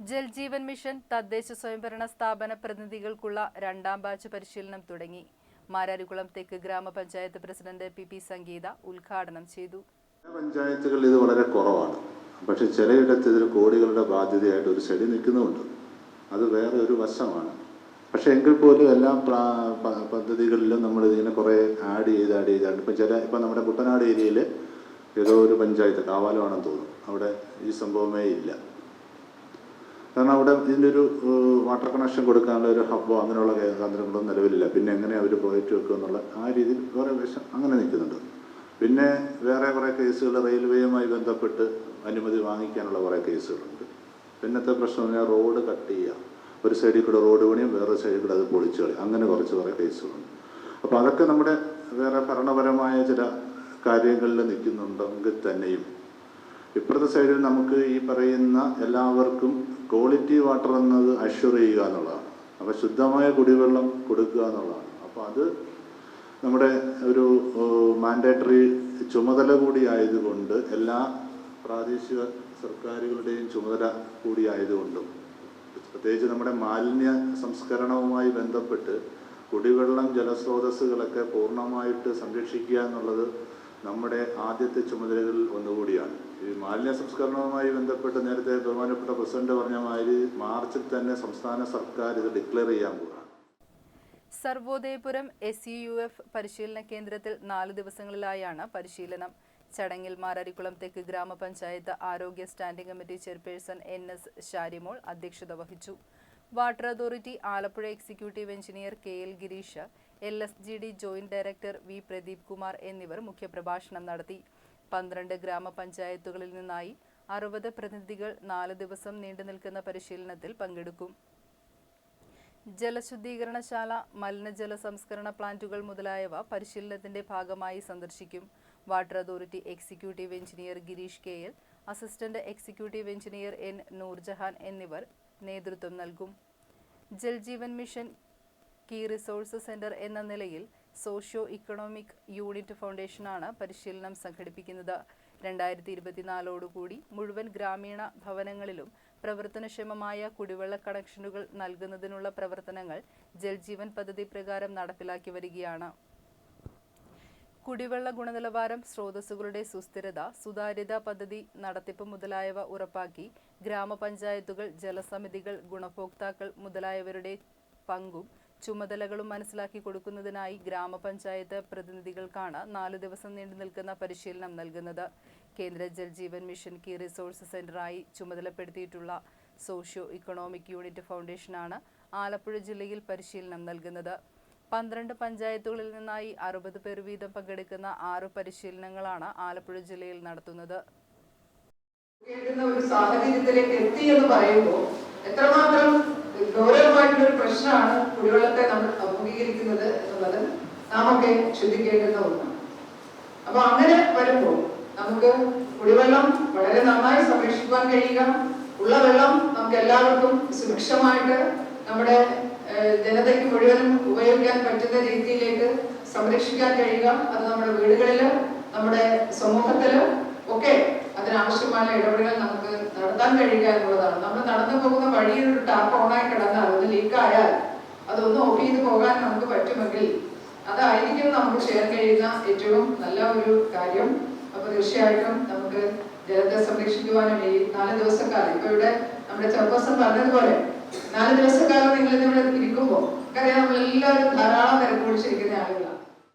Jal Jeevan mission തദ്ദേശ സ്വയംഭരണ സ്ഥാപന പ്രതിനിധികൾക്കുള്ള രണ്ടാം ബാച്ച് പരിശീലനം തുടങ്ങി. മാരാരിക്കുളം തെക്ക് ഗ്രാമപഞ്ചായത്ത് പ്രസിഡന്റ് പി പി സംഗീത ഉദ്ഘാടനം ചെയ്തു. പഞ്ചായത്തുകളിൽ ഇത് വളരെ കുറവാണ്. പക്ഷെ ചിലയിടത്ത് ഇതിൽ കോടികളുടെ ബാധ്യതയായിട്ട് ഒരു ചെടി നിൽക്കുന്നുമുണ്ട്. അത് വേറെ ഒരു വശമാണ്. പക്ഷെ എങ്കിൽ പോലും എല്ലാ പദ്ധതികളിലും നമ്മൾ ഇതിനെ കുറേ ആഡ് ചെയ്ത് ആഡ് ചെയ്താണ് ഇപ്പം ചില ഇപ്പം നമ്മുടെ കുട്ടനാട് ഏരിയയിൽ ഏതോ ഒരു പഞ്ചായത്ത് കാവാലമാണെന്ന് തോന്നുന്നു. അവിടെ ഈ സംഭവമേ ഇല്ല. കാരണം അവിടെ ഇതിന്റെ ഒരു വാട്ടർ കണക്ഷൻ കൊടുക്കാനുള്ള ഒരു ഹബ്ബോ അങ്ങനെയുള്ള കേന്ദ്രങ്ങളൊന്നും നിലവിലില്ല. പിന്നെ എങ്ങനെ അവർ പ്രോജക്റ്റ് വെക്കുക എന്നുള്ള ആ രീതിയിൽ കുറേ വിഷം അങ്ങനെ നിൽക്കുന്നുണ്ട്. പിന്നെ വേറെ കുറേ കേസുകൾ റെയിൽവേയുമായി ബന്ധപ്പെട്ട് അനുമതി വാങ്ങിക്കാനുള്ള കുറേ കേസുകളുണ്ട്. പിന്നത്തെ പ്രശ്നം പറഞ്ഞാൽ റോഡ് കട്ട് ചെയ്യുക. ഒരു സൈഡിൽ കൂടെ റോഡ് പണിയും വേറെ സൈഡിൽ കൂടെ അത് പൊളിച്ചു കളയും. അങ്ങനെ കുറച്ച് കുറേ കേസുകളുണ്ട്. അപ്പോൾ അതൊക്കെ നമ്മുടെ വേറെ ഭരണപരമായ ചില കാര്യങ്ങളിൽ നിൽക്കുന്നുണ്ടെങ്കിൽ തന്നെയും ഇപ്പുറത്തെ സൈഡിൽ നമുക്ക് ഈ പറയുന്ന എല്ലാവർക്കും ക്വാളിറ്റി വാട്ടർ എന്നത് അഷ്വർ ചെയ്യുക എന്നുള്ളതാണ്. അപ്പോൾ ശുദ്ധമായ കുടിവെള്ളം കൊടുക്കുക എന്നുള്ളതാണ്. അപ്പോൾ അത് നമ്മുടെ ഒരു മാൻഡേറ്ററി ചുമതല കൂടി ആയതുകൊണ്ട് എല്ലാ പ്രാദേശിക സർക്കാരുകളുടെയും ചുമതല കൂടി ആയതുകൊണ്ടും പ്രത്യേകിച്ച് നമ്മുടെ മാലിന്യ സംസ്കരണവുമായി ബന്ധപ്പെട്ട് കുടിവെള്ളം ജലസ്രോതസ്സുകളൊക്കെ പൂർണമായിട്ട് സംരക്ഷിക്കുക എന്നുള്ളത് നമ്മുടെ ആദ്യത്തെ ചുമതലകളിൽ ഒന്നുകൂടിയാണ്. ഈ മാലിന്യ സംസ്കരണവുമായി ബന്ധപ്പെട്ട് നേരത്തെ ബഹുമാനപ്പെട്ട പ്രസിഡന്റ് പറഞ്ഞ മാതിരി മാർച്ചിൽ തന്നെ സംസ്ഥാന സർക്കാർ ഇത് ഡിക്ലെയർ ചെയ്യാൻ പോവുകയാണ്. സർവോദയപുരം എസ് യു എഫ് പരിശീലന കേന്ദ്രത്തിൽ നാല് ദിവസങ്ങളിലായാണ് പരിശീലനം. ചടങ്ങിൽ മാരാരിക്കുളം തെക്ക് ഗ്രാമപഞ്ചായത്ത് ആരോഗ്യ standing committee chairperson N S Sharimol അധ്യക്ഷത വഹിച്ചു. Water authority Alappuzha executive engineer K L Girish L S G D joint director V Pradeep Kumar എന്നിവർ മുഖ്യപ്രഭാഷണം നടത്തി. പന്ത്രണ്ട് ഗ്രാമപഞ്ചായത്തുകളിൽ നിന്നായി അറുപത് പ്രതിനിധികൾ നാല് ദിവസം നീണ്ടു നിൽക്കുന്ന പരിശീലനത്തിൽ പങ്കെടുക്കും. ജലശുദ്ധീകരണശാല മലിനജല സംസ്കരണ പ്ലാന്റുകൾ മുതലായവ പരിശീലനത്തിന്റെ ഭാഗമായി സന്ദർശിക്കും. Water authority executive engineer Girish K L assistant executive engineer N Noorjahan എന്നിവർ നേതൃത്വം നൽകും. Jaljeevan mission key resource centre എന്ന നിലയിൽ സോഷ്യോ ഇക്കണോമിക് യൂണിറ്റ് ഫൗണ്ടേഷനാണ് പരിശീലനം സംഘടിപ്പിക്കുന്നത്. രണ്ടായിരത്തി ഇരുപത്തിനാലോടുകൂടി മുഴുവൻ ഗ്രാമീണ ഭവനങ്ങളിലും പ്രവർത്തനക്ഷമമായ കുടിവെള്ള കണക്ഷനുകൾ നൽകുന്നതിനുള്ള പ്രവർത്തനങ്ങൾ ജൽജീവൻ പദ്ധതി പ്രകാരം നടപ്പിലാക്കി വരികയാണ്. കുടിവെള്ള ഗുണനിലവാരം സ്രോതസ്സുകളുടെ സുസ്ഥിരത സുതാര്യത പദ്ധതി നടത്തിപ്പ് മുതലായവ ഉറപ്പാക്കി ഗ്രാമപഞ്ചായത്തുകൾ ജലസമിതികൾ ഗുണഭോക്താക്കൾ മുതലായവരുടെ പങ്കും ചുമതലകളും മനസ്സിലാക്കി കൊടുക്കുന്നതിനായി ഗ്രാമപഞ്ചായത്ത് പ്രതിനിധികൾക്കാണ് നാല് ദിവസം നീണ്ടു നിൽക്കുന്ന പരിശീലനം നൽകുന്നത്. കേന്ദ്ര ജൽജീവൻ മിഷൻ കീ റിസോഴ്സ് സെന്ററായി ചുമതലപ്പെടുത്തിയിട്ടുള്ള സോഷ്യോ ഇക്കണോമിക് യൂണിറ്റ് ഫൗണ്ടേഷനാണ് ആലപ്പുഴ ജില്ലയിൽ പരിശീലനം നൽകുന്നത്. പന്ത്രണ്ട് പഞ്ചായത്തുകളിൽ നിന്നായി അറുപത് പേർ വീതം പങ്കെടുക്കുന്ന ആറ് പരിശീലനങ്ങളാണ് ആലപ്പുഴ ജില്ലയിൽ നടത്തുന്നത്. ഒരു സാഹചര്യത്തിലേക്ക് എത്തി എന്ന് പറയുമ്പോൾ എത്രമാത്രം ഗൗരവമായിട്ടുള്ള ഒരു പ്രശ്നമാണ് കുടിവെള്ളത്തെ നമ്മൾ അഭിമുഖീകരിക്കുന്നത് എന്നുള്ളത് നാം ഒക്കെ ശ്രദ്ധിക്കേണ്ടുന്ന ഒന്നാണ്. അപ്പൊ അങ്ങനെ വരുമ്പോൾ നമുക്ക് കുടിവെള്ളം വളരെ നന്നായി സംരക്ഷിക്കാൻ കഴിയുക ഉള്ള വെള്ളം നമുക്ക് എല്ലാവർക്കും സുരക്ഷമായിട്ട് നമ്മുടെ ജനതയ്ക്ക് മുഴുവനും ഉപയോഗിക്കാൻ പറ്റുന്ന രീതിയിലേക്ക് സംരക്ഷിക്കാൻ കഴിയുക. അത് നമ്മുടെ വീടുകളിലും നമ്മുടെ സമൂഹത്തിലും ഒക്കെ അതിനാവശ്യമായ ഇടപെടലുകൾ നമുക്ക് നടത്താൻ കഴിയുക എന്നുള്ളതാണ്. നമ്മൾ നടന്നു പോകുന്ന വഴിയിൽ ഒരു ടാപ്പ് ഓണായി കിടന്നാൽ ഒന്ന് ലീക്കായാൽ അതൊന്ന് ഓഫ് ചെയ്ത് പോകാൻ നമുക്ക് പറ്റുമെങ്കിൽ അതായിരിക്കും നമുക്ക് ചെയ്യാൻ കഴിയുന്ന ഏറ്റവും നല്ല ഒരു കാര്യം. അപ്പൊ തീർച്ചയായിട്ടും നമുക്ക് ജലത്തെ സംരക്ഷിക്കുവാനും ഈ നാല് ദിവസക്കാലം. ഇപ്പൊ ഇവിടെ നമ്മുടെ ചെറുപ്പസം പറഞ്ഞതുപോലെ നാല് ദിവസക്കാലം നിങ്ങൾ ഇവിടെ ഇരിക്കുമ്പോൾ കാര്യം നമ്മളെല്ലാവരും ധാരാളം തിരക്ക് പിടിച്ചിരിക്കുന്ന